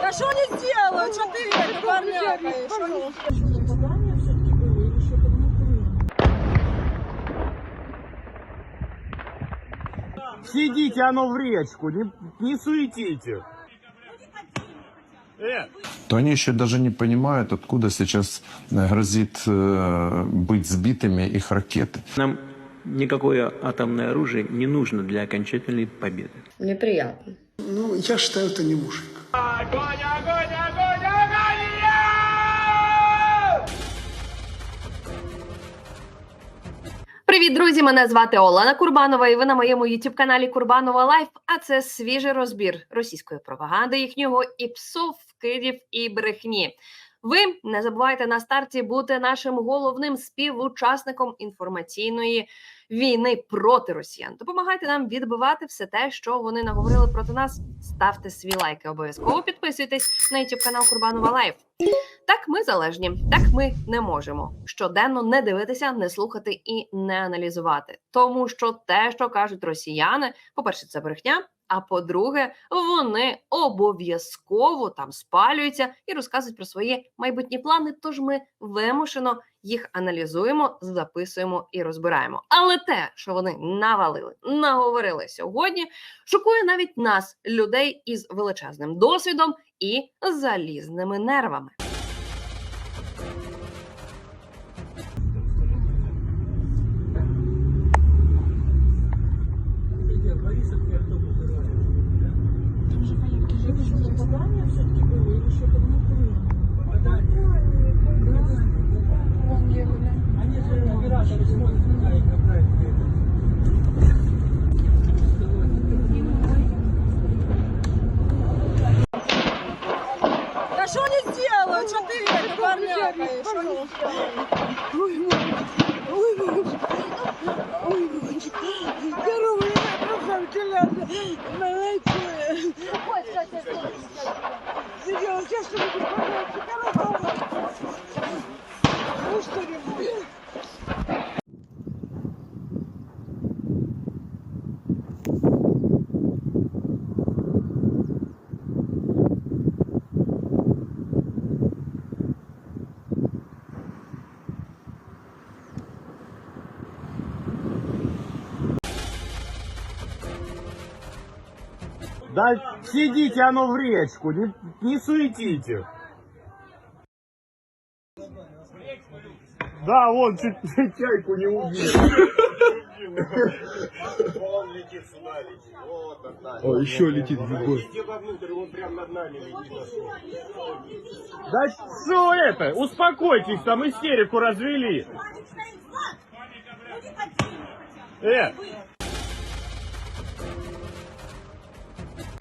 Да что они сделают? Что ты это? Что они- Сидите оно в речку, не, не суетите. Э, то они еще даже не понимают, откуда сейчас э, грозит э, быть сбитыми их ракеты. Нам никакое атомное оружие не нужно для окончательной победы. Мне приятно. Ну, я считаю, это не мужик. Привіт, друзі! Мене звати Олена Курбанова, і ви на моєму youtube каналі Курбанова Лайф. А це свіжий розбір російської пропаганди, їхнього і псов, вкидів і брехні. Ви не забувайте на старті бути нашим головним співучасником інформаційної війни проти росіян. Допомагайте нам відбивати все те, що вони наговорили проти нас. Ставте свій лайки, обов'язково підписуйтесь на youtube канал Курбанова Лайф. Так ми залежні, так ми не можемо щоденно не дивитися, не слухати і не аналізувати. Тому що те, що кажуть росіяни, по-перше, це брехня. А по-друге, вони обов'язково там спалюються і розказують про свої майбутні плани. Тож ми вимушено їх аналізуємо, записуємо і розбираємо. Але те, що вони навалили, наговорили сьогодні, шокує навіть нас, людей із величезним досвідом і залізними нервами. Да да сидите оно в речку, не, не суетите. Да, вон чуть чайку не убил. Он летит сюда, летит. Вот над нами. О, еще летит в бой. Иди вовнутрь, он прям над нами летит. Да что это? Успокойтесь, там истерику развели. Э,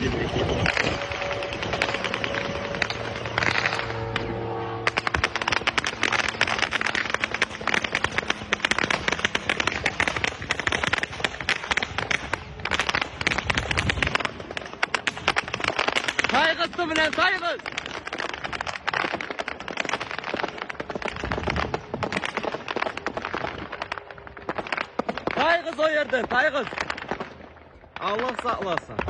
Thank you. тайғыз! Тайғыз сайғыз! Сайғыз ойырды, сайғыз! Аллах сақласын!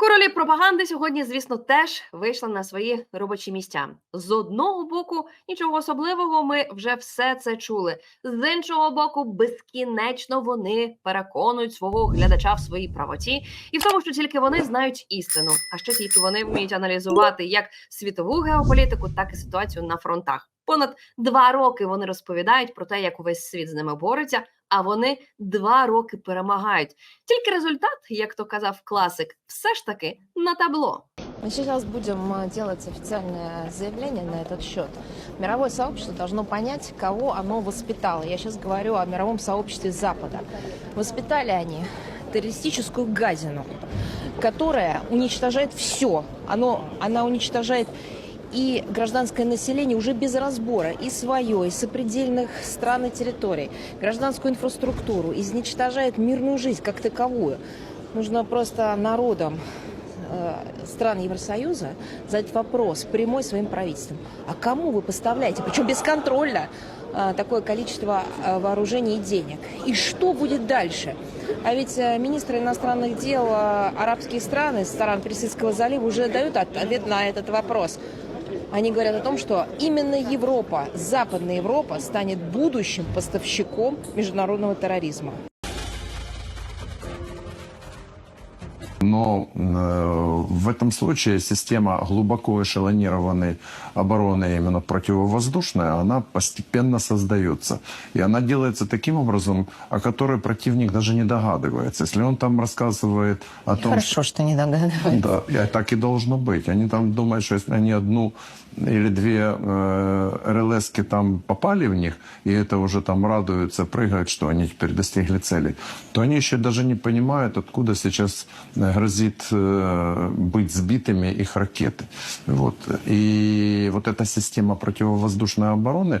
Королі пропаганди сьогодні, звісно, теж вийшли на свої робочі місця. З одного боку, нічого особливого, ми вже все це чули. З іншого боку, безкінечно вони переконують свого глядача в своїй правоті і в тому, що тільки вони знають істину, а ще тільки вони вміють аналізувати як світову геополітику, так і ситуацію на фронтах. Понад два роки вони розповідають про те, як увесь світ з ними бореться, а вони два роки перемагають. Тільки результат, як то казав класик, все ж таки на табло. Мы сейчас будем э, делать официальное заявление на этот счет. Мировое сообщество должно понять, кого оно воспитало. Я сейчас говорю о мировом сообществе Запада. Воспитали они террористическую газину, которая уничтожает все. Оно, она уничтожает и гражданское население уже без разбора, и свое, и сопредельных стран и территорий, гражданскую инфраструктуру, изничтожает мирную жизнь как таковую. Нужно просто народам э, стран Евросоюза задать вопрос прямой своим правительствам. А кому вы поставляете, причем бесконтрольно, э, такое количество э, вооружений и денег? И что будет дальше? А ведь министры иностранных дел арабских стран из стран Персидского залива уже дают от- ответ на этот вопрос. Они говорят о том, что именно Европа, Западная Европа станет будущим поставщиком международного терроризма. Но э, в этом случае система глубоко эшелонированной обороны, именно противовоздушная, она постепенно создается. И она делается таким образом, о которой противник даже не догадывается. Если он там рассказывает о том, Хорошо, что не догадываюсь. Да, так и должно быть. Они там думают, что если они одну или две э, РЛСки там попали в них, и это уже там радуются, прыгают, что они теперь достигли цели, то они еще даже не понимают, откуда сейчас э, грозит э, быть сбитыми их ракеты. Вот. И вот эта система противовоздушной обороны,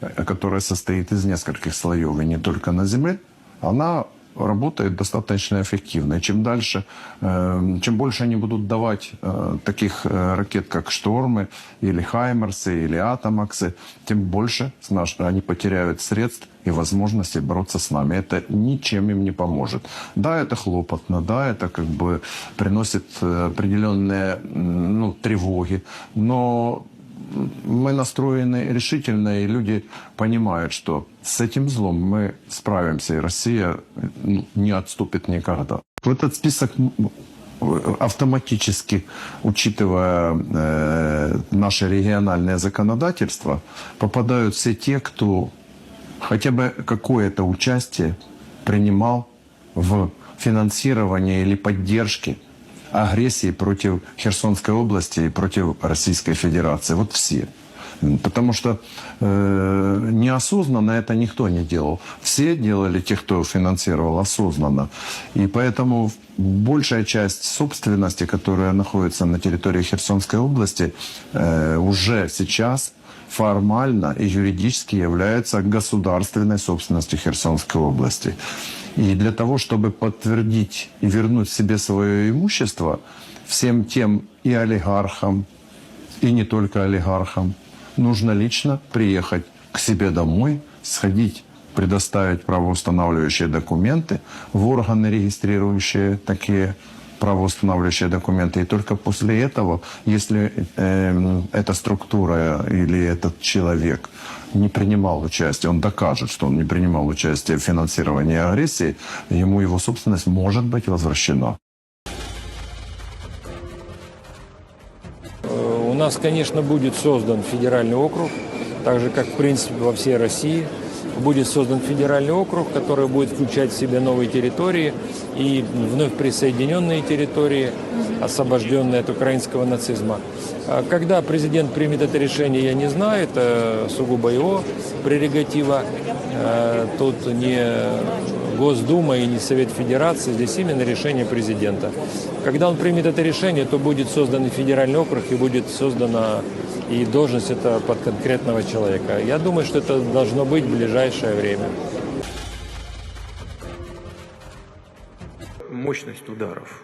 э, которая состоит из нескольких слоев, и не только на земле, она работает достаточно эффективно. И чем дальше, э, чем больше они будут давать э, таких э, ракет, как «Штормы», или «Хаймерсы», или «Атомаксы», тем больше они потеряют средств и возможности бороться с нами. Это ничем им не поможет. Да, это хлопотно, да, это как бы приносит э, определенные ну, тревоги, но мы настроены решительно, и люди понимают, что с этим злом мы справимся, и Россия ну, не отступит никогда. В этот список автоматически, учитывая э, наше региональное законодательство, попадают все те, кто хотя бы какое-то участие принимал в финансировании или поддержке агрессии против Херсонской области и против Российской Федерации. Вот все. Потому что э, неосознанно это никто не делал. Все делали, те, кто финансировал, осознанно. И поэтому большая часть собственности, которая находится на территории Херсонской области, э, уже сейчас формально и юридически является государственной собственностью Херсонской области. И для того, чтобы подтвердить и вернуть себе свое имущество, всем тем и олигархам, и не только олигархам, нужно лично приехать к себе домой, сходить, предоставить правоустанавливающие документы в органы, регистрирующие такие правоустанавливающие документы. И только после этого, если э, эта структура или этот человек не принимал участие, он докажет, что он не принимал участие в финансировании агрессии, ему его собственность может быть возвращена. Э, У нас, конечно, будет создан федеральный округ, так же, как, в принципе, во всей России. Будет создан федеральный округ, который будет включать в себя новые территории и вновь присоединенные территории, освобожденные от украинского нацизма. А Когда президент примет это решение, я не знаю, это сугубо его прерогатива. Э, Тут не Госдума и не Совет Федерации, здесь именно решение президента. Когда он примет это решение, то будет создан и федеральный округ, и будет создана и должность это под конкретного человека. Я думаю, что это должно быть в ближайшее время. мощность ударов.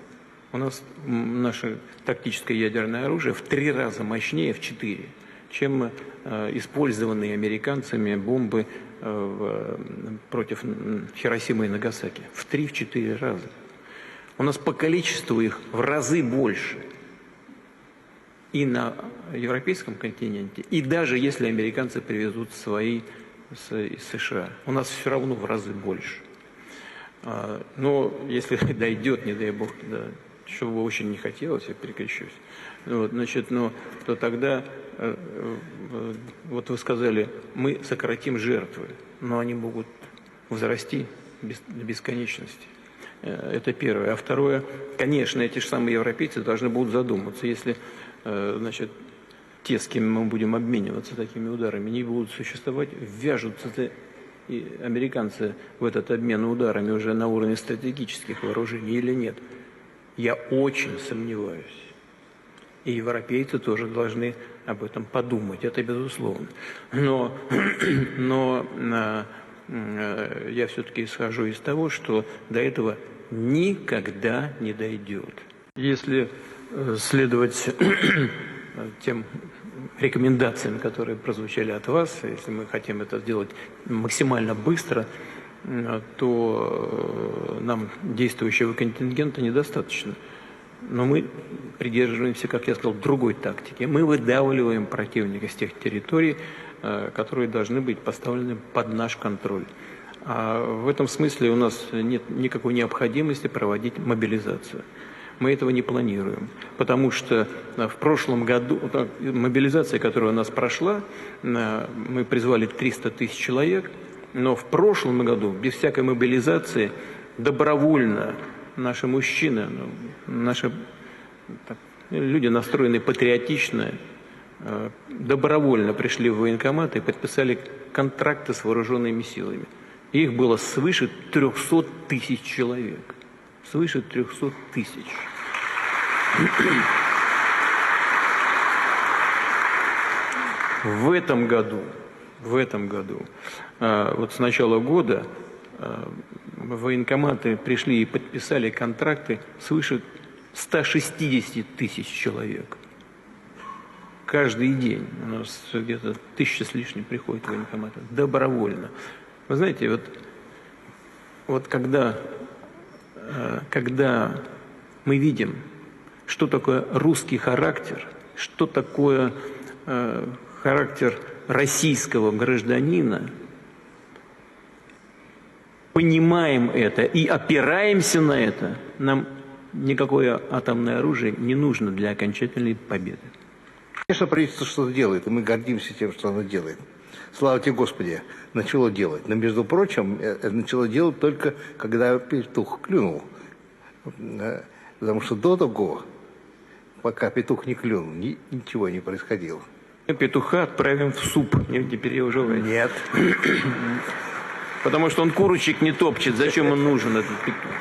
У нас наше тактическое ядерное оружие в три раза мощнее, в четыре, чем э, использованные американцами бомбы э, в- против Хиросимы и Нагасаки. В три-четыре раза. У нас по количеству их в разы больше. И на европейском континенте, и даже если американцы привезут свои из США. У нас все равно в разы больше. А, Но если дойдет, не дай бог, да, чего бы очень не хотелось, я перекрещусь, вот, значит, но, то тогда э, вот вы сказали, мы сократим жертвы, но они могут возрасти до бесконечности. Э, Это первое. А второе, конечно, эти же самые европейцы должны будут задуматься, если, э, значит, те, с кем мы будем обмениваться такими ударами, не будут существовать, ввяжутся ли и американцы в этот обмен ударами уже на уровне стратегических вооружений или нет. Я очень сомневаюсь. И европейцы тоже должны об этом подумать, это безусловно. Но, но э, я все-таки исхожу из того, что до этого никогда не дойдет. Если э, следовать тем рекомендациям, которые прозвучали от вас, если мы хотим это сделать максимально быстро, то э, нам действующего контингента недостаточно. Но мы придерживаемся, как я сказал, другой тактики. Мы выдавливаем противника с тех территорий, э, которые должны быть поставлены под наш контроль. А в этом смысле у нас нет никакой необходимости проводить мобилизацию. Мы этого не планируем, потому что э, в прошлом году, мобилизация, которая у нас прошла, мы призвали 300 тысяч человек, но в прошлом году, без всякой мобилизации, добровольно наши мужчины, ну, наши так, люди, настроенные патриотично, э, добровольно пришли в военкомат и подписали контракты с вооруженными силами. Их было свыше 300 тысяч человек. Свыше 300 тысяч. В этом году, в этом году, э, вот с начала года э, военкоматы пришли и подписали контракты свыше 160 тысяч человек. Каждый день у нас где-то тысяча с лишним приходит военкоматы. Добровольно. Вы знаете, вот, вот когда, э, когда мы видим, что такое русский характер, что такое характер российского гражданина, понимаем это и опираемся на это, нам никакое атомное оружие не нужно для окончательной победы. Конечно, правительство что-то делает, и мы гордимся тем, что оно делает. Слава тебе, Господи, начало делать. Но, между прочим, э, начало делать только, когда петух клюнул. Э, Потому что до того, пока петух не клюнул, ни- ничего не происходило. Петуха отправим в суп, не, не переживайте. Нет. Потому что он курочек не топчет, зачем он нужен, этот петух?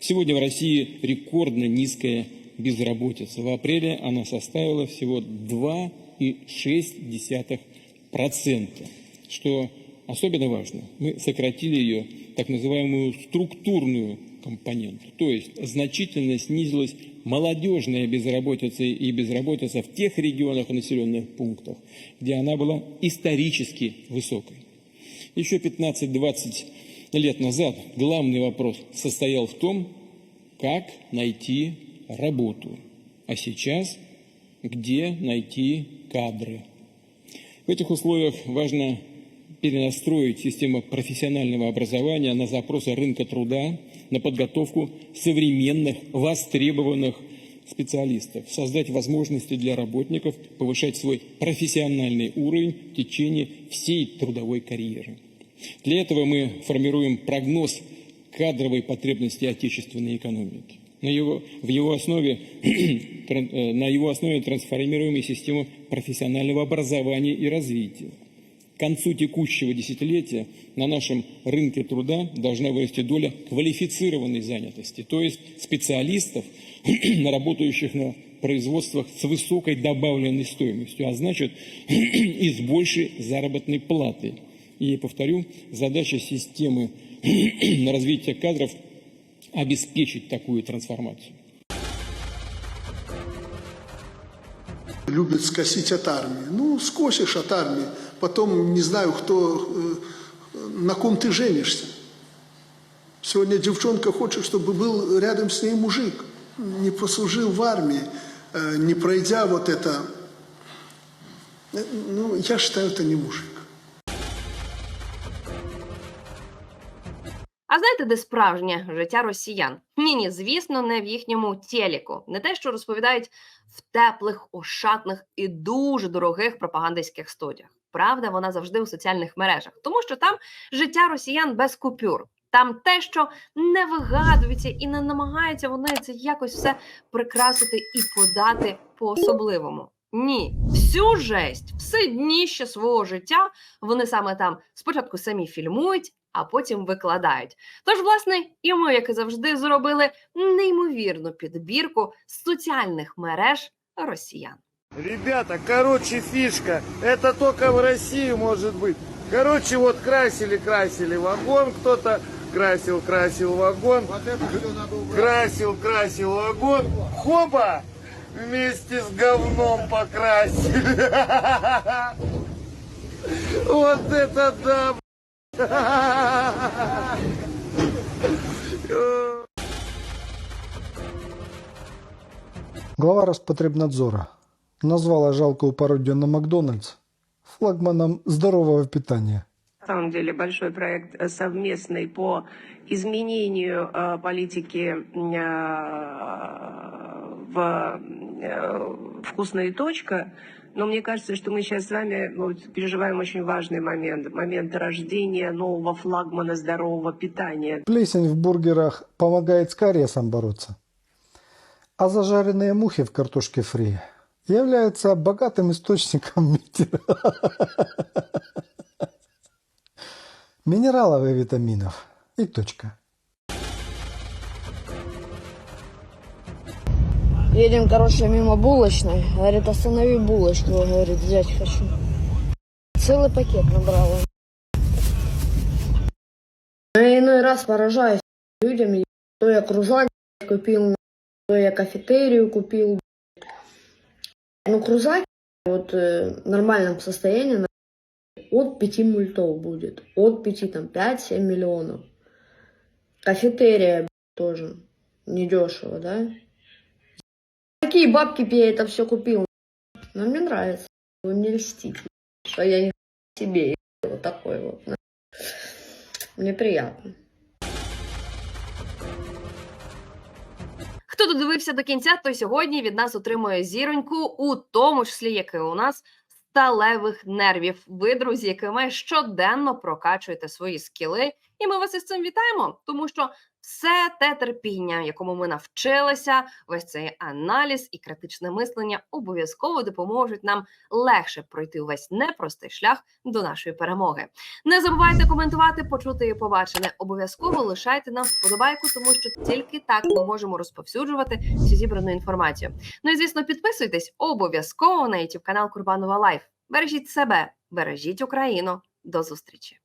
Сегодня в России рекордно низкая безработица. В апреле она составила всего 2,6%, что особенно важно. Мы сократили ее так называемую структурную компоненту, то есть значительно снизилась молодежная безработица и безработица в тех регионах и населенных пунктах, где она была исторически высокой. Еще 15-20 лет назад главный вопрос состоял в том, как найти работу, а сейчас где найти кадры. В этих условиях важно перенастроить систему профессионального образования на запросы рынка труда, на подготовку современных, востребованных специалистов, создать возможности для работников повышать свой профессиональный уровень в течение всей трудовой карьеры. Для этого мы формируем прогноз кадровой потребности отечественной экономики. На его, в его основе, э, на его основе трансформируем систему профессионального образования и развития. К концу текущего десятилетия на нашем рынке труда должна вырасти доля квалифицированной занятости, то есть специалистов, работающих на производствах с высокой добавленной стоимостью, а значит и с большей заработной платой. И, повторю, задача системы развития кадров – обеспечить такую трансформацию. Любит скосить от армии. Ну, скосишь от армии, потом не знаю, кто, э, на ком ты женишься. Сегодня девчонка хочет, чтобы был рядом с ней мужик. Не послужил в армии, э, не пройдя вот это. Э, Ну, я считаю, это не мужик. А знаєте, де справжнє життя росіян? Ні, ні, звісно, не в їхньому телеку. Не те, що розповідають в теплих, ошатних і дуже дорогих пропагандистських студіях. Правда, вона завжди у соціальних мережах, тому що там життя росіян без купюр. Там те, що не вигадується і не намагаються вони це якось все прикрасити і подати по-особливому. Ні, всю жесть, все дніще свого життя вони саме там спочатку самі фільмують, а потім викладають. Тож, власне, і ми, як і завжди, зробили неймовірну підбірку з соціальних мереж росіян. Ребята, короче, фишка. Это только в России может быть. Короче, вот красили, красили вагон, кто-то красил, красил вагон. Красил, красил вагон. Хопа! Вместе с говном покрасили. Вот это да! Глава Роспотребнадзора назвала жалкую пародию на Макдональдс флагманом здорового питания. На самом деле большой проект э, совместный по изменению э, политики э, в э, «Вкусная точка». Но мне кажется, что мы сейчас с вами вот, переживаем очень важный момент. Момент рождения нового флагмана здорового питания. Плесень в бургерах помогает с кариесом бороться. А зажаренные мухи в картошке фри являются богатым источником минералов и витаминов. И точка. Едем, короче, мимо булочной. Говорит, останови булочку. Говорит, взять хочу. Целый пакет набрала. Я иной раз поражаюсь людям. То я крузак купил, то я кафетерию купил. Ну, крузак вот э, в нормальном состоянии от 5 мультов будет. От 5, там, 5-7 миллионов. Кафетерия тоже недешево, да? Какие бабки я это все купил? Но мне нравится. Вы мне льстите, что я не себе вот такой вот. Мне приятно. Хто додивився до кінця, той сьогодні від нас отримує зіроньку, у тому числі, як і у нас, сталевих нервів. Ви, друзі, якими щоденно прокачуєте свої скіли, і ми вас із цим вітаємо, тому що все те терпіння, якому ми навчилися, весь цей аналіз і критичне мислення обов'язково допоможуть нам легше пройти увесь непростий шлях до нашої перемоги. Не забувайте коментувати, почути і побачене. Обов'язково лишайте нам вподобайку, тому що тільки так ми можемо розповсюджувати всю зібрану інформацію. Ну і звісно, підписуйтесь обов'язково на youtube канал Курбанова Лайф. Бережіть себе, бережіть Україну. До зустрічі.